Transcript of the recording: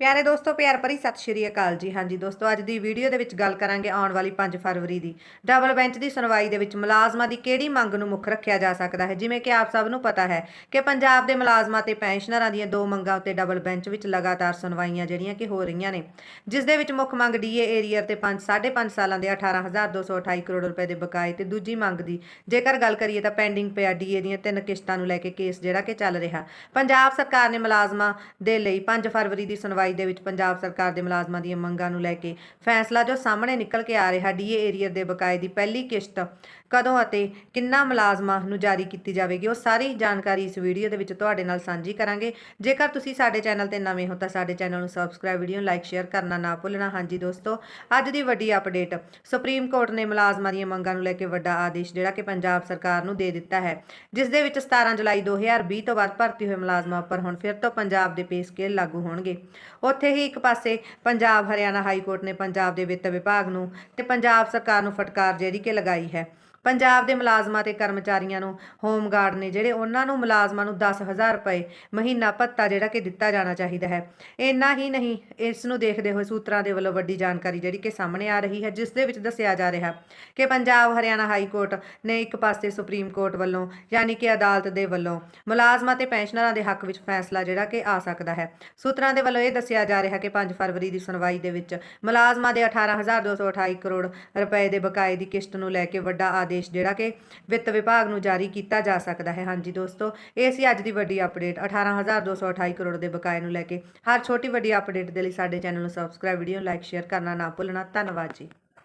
ਪਿਆਰੇ ਦੋਸਤੋ, ਪਿਆਰ ਭਰੀ ਸਤਿ ਸ਼੍ਰੀ ਅਕਾਲ ਜੀ। ਹਾਂਜੀ ਦੋਸਤੋ, ਅੱਜ ਦੀ ਵੀਡੀਓ ਦੇ ਵਿੱਚ ਗੱਲ ਕਰਾਂਗੇ ਆਉਣ ਵਾਲੀ 5 ਫਰਵਰੀ ਦੀ। ਡਬਲ ਬੈਂਚ ਦੀ ਸੁਣਵਾਈ ਦੇ ਵਿੱਚ ਮੁਲਾਜ਼ਮਾਂ ਦੀ ਕਿਹੜੀ ਮੰਗ ਨੂੰ ਮੁੱਖ ਰੱਖਿਆ ਜਾ ਸਕਦਾ ਹੈ? ਜਿਵੇਂ ਕਿ ਆਪ ਸਭ ਨੂੰ ਪਤਾ ਹੈ ਕਿ ਪੰਜਾਬ ਦੇ ਮੁਲਾਜ਼ਮਾਂ ਤੇ ਪੈਨਸ਼ਨਰਾਂ ਦੀਆਂ ਦੋ ਮੰਗਾਂ ਉੱਤੇ ਡਬਲ ਬੈਂਚ ਵਿੱਚ ਲਗਾਤਾਰ ਸੁਣਵਾਈਆਂ ਜਿਹੜੀਆਂ ਕਿ ਹੋ ਰਹੀਆਂ ਨੇ। ਜਿਸ ਦੇ ਵਿੱਚ ਮੁੱਖ ਮੰਗ ਡੀਏ ਏਰੀਅਰ ਤੇ 5 5.5 ਸਾਲਾਂ ਦੇ 18228 ਕਰੋੜ ਰੁਪਏ ਦੇ ਬਕਾਏ ਤੇ ਦੂਜੀ ਮੰਗ ਦੀ। ਜੇਕਰ ਗੱਲ ਕਰੀਏ ਤਾਂ ਪੈਂਡਿੰਗ ਪਿਆ ਡੀਏ ਦੀਆਂ ਤਿੰਨ ਕਿਸ਼ਤਾਂ ਨੂੰ ਲੈ ਕੇ ਕੇਸ ਜਿਹੜਾ ਕਿ ਚੱਲ ਰਿਹਾ। ਪੰਜਾਬ ਸਰਕਾਰ ਨੇ ਮੁਲਾਜ਼ਮਾਂ ਦੇ ਲਈ 5 ਫਰਵਰੀ ਦੀ ਸੁਣਵਾਈ ਦੇ ਵਿੱਚ ਪੰਜਾਬ ਸਰਕਾਰ ਦੇ ਮੁਲਾਜ਼ਮਾਂ ਦੀਆਂ ਮੰਗਾਂ ਨੂੰ ਲੈ ਕੇ ਫੈਸਲਾ ਜੋ ਸਾਹਮਣੇ ਨਿਕਲ ਕੇ ਆ ਰਿਹਾ ਡੀਏ ਏਰੀਅਰ ਦੇ ਬਕਾਏ ਦੀ ਪਹਿਲੀ ਕਿਸ਼ਤ ਕਦੋਂ ਅਤੇ ਕਿੰਨਾ ਮੁਲਾਜ਼ਮਾਂ ਨੂੰ ਜਾਰੀ ਕੀਤੀ ਜਾਵੇਗੀ, ਉਹ ਸਾਰੀ ਜਾਣਕਾਰੀ ਇਸ ਵੀਡੀਓ ਦੇ ਵਿੱਚ ਤੁਹਾਡੇ ਨਾਲ ਸਾਂਝੀ ਕਰਾਂਗੇ। ਜੇਕਰ ਤੁਸੀਂ ਸਾਡੇ ਚੈਨਲ ਤੇ ਨਵੇਂ ਹੋ ਤਾਂ ਸਾਡੇ ਚੈਨਲ ਨੂੰ ਸਬਸਕ੍ਰਾਈਬ ਵੀਡੀਓ ਨੂੰ ਲਾਈਕ ਸ਼ੇਅਰ ਕਰਨਾ ਨਾ ਭੁੱਲਣਾ। ਹਾਂਜੀ ਦੋਸਤੋ, ਅੱਜ ਦੀ ਵੱਡੀ ਅਪਡੇਟ ਸੁਪਰੀਮ ਕੋਰਟ ਨੇ ਮੁਲਾਜ਼ਮਾਂ ਦੀਆਂ ਮੰਗਾਂ ਨੂੰ ਲੈ ਕੇ ਵੱਡਾ ਆਦੇਸ਼ ਜਿਹੜਾ ਕਿ ਪੰਜਾਬ ਸਰਕਾਰ ਨੂੰ ਦੇ ਦਿੱਤਾ ਹੈ, ਜਿਸ ਦੇ ਵਿੱਚ 17 ਜੁਲਾਈ 2020 ਤੋਂ ਬਾਅਦ ਭਰਤੀ ਹੋਏ ਮੁਲਾਜ਼ਮਾਂ ਉੱਪਰ ਹੁਣ ਫਿਰ ਤੋਂ ਪੰਜਾਬ ਦੇ ਪੇ ਸਕੇਲ ਲਾਗੂ ਹੋਣਗੇ। ਉੱਥੇ ਹੀ ਇੱਕ ਪਾਸੇ ਪੰਜਾਬ, ਹਰਿਆਣਾ ਹਾਈ ਕੋਰਟ ਨੇ ਪੰਜਾਬ ਦੇ ਵਿੱਤ ਵਿਭਾਗ ਨੂੰ ਤੇ ਪੰਜਾਬ ਸਰਕਾਰ ਨੂੰ ਫਟਕਾਰ ਜਿਹੜੀ ਕਿ ਲਗਾਈ ਹੈ। ਪੰਜਾਬ ਦੇ ਮੁਲਾਜ਼ਮਾਂ ਤੇ ਕਰਮਚਾਰੀਆਂ ਨੂੰ ਹੋਮ ਗਾਰਡ ਨੇ ਜਿਹੜੇ ਉਹਨਾਂ ਨੂੰ ਮੁਲਾਜ਼ਮਾਂ ਨੂੰ 10000 ਰੁਪਏ ਮਹੀਨਾ ਭੱਤਾ ਜਿਹੜਾ ਕਿ ਦਿੱਤਾ ਜਾਣਾ ਚਾਹੀਦਾ ਹੈ। ਇੰਨਾ ਹੀ ਨਹੀਂ, ਇਸ ਨੂੰ ਦੇਖਦੇ ਹੋਏ ਸੂਤਰਾਂ ਦੇ ਵੱਲੋਂ ਵੱਡੀ ਜਾਣਕਾਰੀ ਜਿਹੜੀ ਕਿ ਸਾਹਮਣੇ ਆ ਰਹੀ ਹੈ, ਜਿਸ ਦੇ ਵਿੱਚ ਦੱਸਿਆ ਜਾ ਰਿਹਾ ਕਿ ਪੰਜਾਬ ਹਰਿਆਣਾ ਹਾਈ ਕੋਰਟ ਨੇ ਇੱਕ ਪਾਸੇ ਸੁਪਰੀਮ ਕੋਰਟ ਵੱਲੋਂ ਯਾਨੀ ਕਿ ਅਦਾਲਤ ਦੇ ਵੱਲੋਂ ਮੁਲਾਜ਼ਮਾਂ ਤੇ ਪੈਨਸ਼ਨਰਾਂ ਦੇ ਹੱਕ ਵਿੱਚ ਫੈਸਲਾ ਜਿਹੜਾ ਕਿ ਆ ਸਕਦਾ ਹੈ। ਸੂਤਰਾਂ ਦੇ ਵੱਲੋਂ ਇਹ ਦੱਸਿਆ ਜਾ ਰਿਹਾ ਕਿ 5 ਫਰਵਰੀ ਦੀ ਸੁਣਵਾਈ ਦੇ ਵਿੱਚ ਮੁਲਾਜ਼ਮਾਂ ਦੇ 18228 ਕਰੋੜ ਰੁਪਏ ਦੇ ਬਕਾਏ ਦੀ ਕਿਸ਼ਤ ਨੂੰ ਲੈ ਕੇ ਵੱਡਾ ਆਦੇਸ਼ ਜਿਹੜਾ ਕਿ ਵਿੱਤ ਵਿਭਾਗ ਨੂੰ ਜਾਰੀ ਕੀਤਾ ਜਾ ਸਕਦਾ ਹੈ। ਹਾਂਜੀ ਦੋਸਤੋ, ਇਹ ਸੀ ਅੱਜ ਦੀ ਵੱਡੀ ਅਪਡੇਟ। 18228 ਕਰੋੜ ਦੇ ਬਕਾਏ ਨੂੰ ਲੈ ਕੇ ਹਰ ਛੋਟੀ ਵੱਡੀ ਅਪਡੇਟ ਦੇ ਲਈ ਸਾਡੇ ਚੈਨਲ ਨੂੰ ਸਬਸਕ੍ਰਾਈਬ ਵੀਡੀਓ ਨੂੰ ਲਾਈਕ ਸ਼ੇਅਰ ਕਰਨਾ ਨਾ ਭੁੱਲਣਾ। ਧੰਨਵਾਦ ਜੀ।